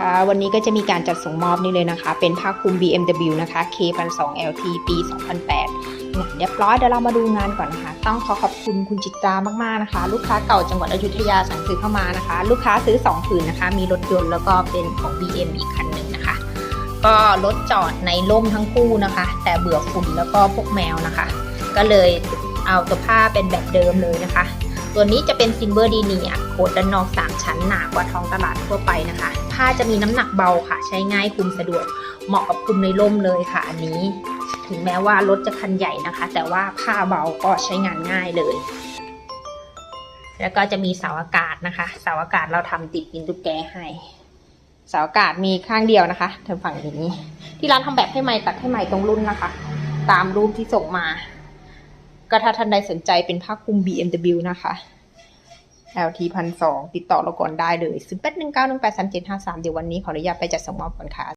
คะ วันนี้ก็จะมีการจัดส่งมอบนี่เลยนะคะ เป็นผ้าคลุม BMW นะคะ K 1 2 LT ปี 2008 เรียบร้อยเดี๋ยวเรามาดูงานก่อนนะคะ ต้องขอขอบคุณคุณจิตรามากๆนะคะ ลูกค้าเก่าจังหวัดอยุธยาสั่งซื้อเข้ามานะคะ ลูกค้าซื้อ 2 ผืนนะคะ มีรถยนต์แล้วก็เป็นของ BM อีกคันหนึ่งนะคะ ก็รถจอดในร่มทั้งคู่นะคะ แต่เบื่อฝุ่นแล้วก็พวกแมวนะคะ ก็เลยเอาตัวผ้าเป็นแบบเดิมเลยนะคะ ตัวนี้จะเป็นซิลเวอร์ดีเนียโคดด้านนอก 3 ชั้นหนากว่าท้องตลาดทั่วไปนะคะ ผ้าจะมีน้ำหนักเบาค่ะ ใช้ง่ายคุมสะดวก เหมาะกับคุมในร่มเลยค่ะ อันนี้ ถึงแม้ว่ารถจะคันใหญ่นะคะ แต่ว่าผ้าเบาก็ใช้งานง่ายเลย แล้วก็จะมีเสาอากาศนะคะ เสาอากาศเราทำติดปินตุ๊กแกให้เสาอากาศมีข้างเดียวนะคะทางฝั่งนี้ ที่ร้านทำแบบให้ใหม่ตัดให้ใหม่ตรงรุ่นนะคะ ตามรูปที่ส่งมา ก็ถ้าท่านใดสนใจเป็นผ้าคลุม BMW นะคะ LT พันสองติดต่อเราก่อนได้เลย 0 8 1 9 1 8 3 7 5 3 เดี๋ยววันนี้ขออนุญาตไปจัดส่งมอบก่อนค่ะ